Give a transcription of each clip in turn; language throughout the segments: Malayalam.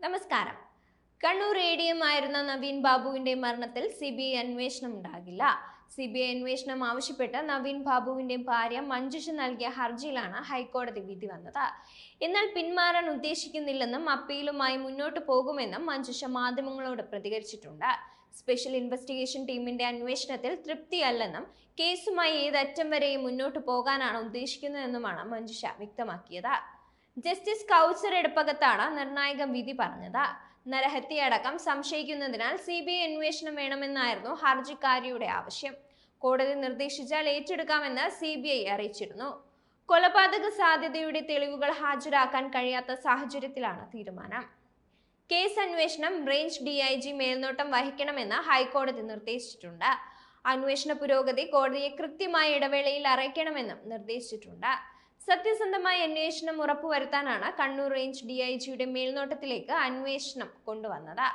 നമസ്കാരം. കണ്ണൂർ എ ഡി എം ആയിരുന്ന നവീൻ ബാബുവിന്റെ മരണത്തിൽ സി ബി ഐ അന്വേഷണം ഉണ്ടാകില്ല. സി ബി ഐ അന്വേഷണം ആവശ്യപ്പെട്ട് നവീൻ ബാബുവിന്റെ ഭാര്യ മഞ്ജുഷ നൽകിയ ഹർജിയിലാണ് ഹൈക്കോടതി വിധി വന്നത്. എന്നാൽ പിന്മാറാൻ ഉദ്ദേശിക്കുന്നില്ലെന്നും അപ്പീലുമായി മുന്നോട്ട് പോകുമെന്നും മഞ്ജുഷ മാധ്യമങ്ങളോട് പ്രതികരിച്ചിട്ടുണ്ട്. സ്പെഷ്യൽ ഇൻവെസ്റ്റിഗേഷൻ ടീമിന്റെ അന്വേഷണത്തിൽ തൃപ്തിയല്ലെന്നും കേസുമായി ഏതറ്റം വരെയും മുന്നോട്ട് പോകാനാണ് ഉദ്ദേശിക്കുന്നതെന്നുമാണ് മഞ്ജുഷ വ്യക്തമാക്കിയത്. ജസ്റ്റിസ് കൗച്ചർ എടുപ്പകത്താണ് നിർണായക വിധി പറഞ്ഞത്. നരഹത്യയടക്കം സംശയിക്കുന്നതിനാൽ സി ബി ഐ അന്വേഷണം വേണമെന്നായിരുന്നു ഹർജിക്കാരിയുടെ ആവശ്യം. കോടതി നിർദ്ദേശിച്ചാൽ ഏറ്റെടുക്കാമെന്ന് സി ബി ഐ അറിയിച്ചിരുന്നു. കൊലപാതക സാധ്യതയുടെ തെളിവുകൾ ഹാജരാക്കാൻ കഴിയാത്ത സാഹചര്യത്തിലാണ് തീരുമാനം. കേസ് അന്വേഷണം റേഞ്ച് ഡി ഐ ജി മേൽനോട്ടം വഹിക്കണമെന്ന് ഹൈക്കോടതി നിർദ്ദേശിച്ചിട്ടുണ്ട്. അന്വേഷണ പുരോഗതി കോടതിയെ കൃത്യമായ ഇടവേളയിൽ അറിയിക്കണമെന്നും നിർദ്ദേശിച്ചിട്ടുണ്ട്. സത്യസന്ധമായ അന്വേഷണം ഉറപ്പുവരുത്താനാണ് കണ്ണൂർ റേഞ്ച് ഡി ഐ ജിയുടെ മേൽനോട്ടത്തിലേക്ക് അന്വേഷണം കൊണ്ടുവന്നത്.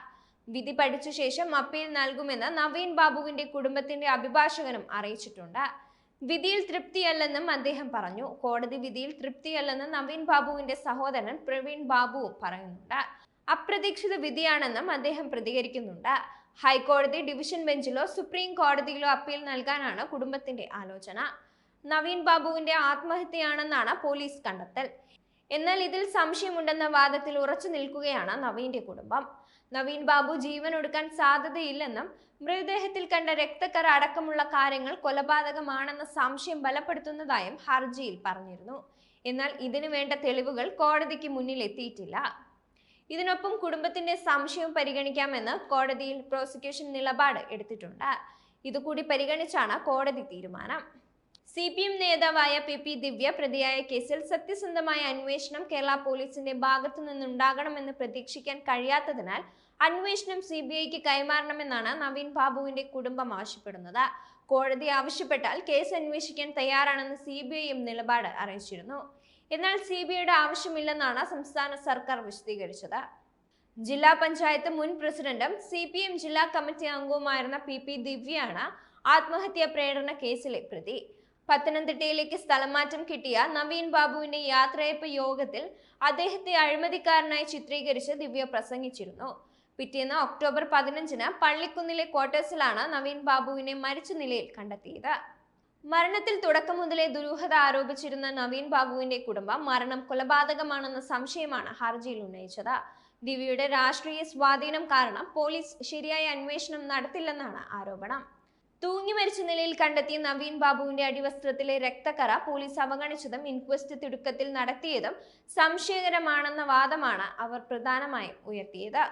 വിധി പഠിച്ച ശേഷം അപ്പീൽ നൽകുമെന്ന് നവീൻ ബാബുവിന്റെ കുടുംബത്തിന്റെ അഭിഭാഷകനും അറിയിച്ചിട്ടുണ്ട്. വിധിയിൽ തൃപ്തിയല്ലെന്നും അദ്ദേഹം പറഞ്ഞു. കോടതി വിധിയിൽ തൃപ്തിയല്ലെന്ന് നവീൻ ബാബുവിന്റെ സഹോദരൻ പ്രവീൺ ബാബുവും പറയുന്നുണ്ട്. അപ്രതീക്ഷിത വിധിയാണെന്നും അദ്ദേഹം പ്രതികരിക്കുന്നുണ്ട്. ഹൈക്കോടതി ഡിവിഷൻ ബെഞ്ചിലോ സുപ്രീം കോടതിയിലോ അപ്പീൽ നൽകാനാണ് കുടുംബത്തിന്റെ ആലോചന. നവീൻ ബാബുവിന്റെ ആത്മഹത്യയാണെന്നാണ് പോലീസ് കണ്ടെത്തൽ. എന്നാൽ ഇതിൽ സംശയമുണ്ടെന്ന വാദത്തിൽ ഉറച്ചു നിൽക്കുകയാണ് നവീന്റെ കുടുംബം. നവീൻ ബാബു ജീവൻ ഒടുക്കാൻ സാധ്യതയില്ലെന്നും മൃതദേഹത്തിൽ കണ്ട രക്തക്കറ അടക്കമുള്ള കാര്യങ്ങൾ കൊലപാതകമാണെന്ന സംശയം ബലപ്പെടുത്തുന്നതായും ഹർജിയിൽ പറഞ്ഞിരുന്നു. എന്നാൽ ഇതിനു വേണ്ട തെളിവുകൾ കോടതിക്ക് മുന്നിൽ എത്തിയിട്ടില്ല. ഇതിനൊപ്പം കുടുംബത്തിന്റെ സംശയം പരിഗണിക്കാമെന്ന് കോടതിയിൽ പ്രോസിക്യൂഷൻ നിലപാട് എടുത്തിട്ടുണ്ട്. ഇതുകൂടി പരിഗണിച്ചാണ് കോടതി തീരുമാനം. സി പി എം നേതാവായ പി പി ദിവ്യ പ്രതിയായ കേസിൽ സത്യസന്ധമായ അന്വേഷണം കേരള പോലീസിന്റെ ഭാഗത്തു നിന്നുണ്ടാകണമെന്ന് പ്രതീക്ഷിക്കാൻ കഴിയാത്തതിനാൽ അന്വേഷണം സി ബി ഐക്ക് കൈമാറണമെന്നാണ് നവീൻ ബാബുവിന്റെ കുടുംബം ആവശ്യപ്പെടുന്നത്. കോടതി ആവശ്യപ്പെട്ടാൽ കേസ് അന്വേഷിക്കാൻ തയ്യാറാണെന്ന് സി ബി ഐയും നിലപാട് അറിയിച്ചിരുന്നു. എന്നാൽ സി ബി ഐയുടെ ആവശ്യമില്ലെന്നാണ് സംസ്ഥാന സർക്കാർ വിശദീകരിച്ചത്. ജില്ലാ പഞ്ചായത്ത് മുൻ പ്രസിഡന്റും സി പി എം ജില്ലാ കമ്മിറ്റി അംഗവുമായിരുന്ന പി പി ദിവ്യയാണ് ആത്മഹത്യാ പ്രേരണ കേസിലെ പ്രതി. പത്തനംതിട്ടയിലേക്ക് സ്ഥലമാറ്റം കിട്ടിയ നവീൻ ബാബുവിന്റെ യാത്രയപ്പ് യോഗത്തിൽ അദ്ദേഹത്തെ അഴിമതിക്കാരനായി ചിത്രീകരിച്ച് ദിവ്യ പ്രസംഗിച്ചിരുന്നു. പിറ്റേന്ന് ഒക്ടോബർ പതിനഞ്ചിന് പള്ളിക്കുന്നിലെ ക്വാർട്ടേഴ്സിലാണ് നവീൻ ബാബുവിനെ മരിച്ച നിലയിൽ കണ്ടെത്തിയത്. മരണത്തിൽ തുടക്കം മുതലേ ദുരൂഹത ആരോപിച്ചിരുന്ന നവീൻ ബാബുവിന്റെ കുടുംബം മരണം കൊലപാതകമാണെന്ന സംശയമാണ് ഹർജിയിൽ ഉന്നയിച്ചത്. ദിവ്യയുടെ രാഷ്ട്രീയ സ്വാധീനം കാരണം പോലീസ് ശരിയായ അന്വേഷണം നടത്തില്ലെന്നാണ് ആരോപണം. തൂങ്ങി മരിച്ച നിലയിൽ കണ്ടെത്തിയ നവീൻ ബാബുവിന്റെ അടിവസ്ത്രത്തിലെ രക്തക്കറ പോലീസ് അവഗണിച്ചതും ഇൻക്വസ്റ്റ് തിടുക്കത്തിൽ നടത്തിയതും സംശയകരമാണെന്ന വാദമാണ് അവർ പ്രധാനമായും ഉയർത്തിയത്.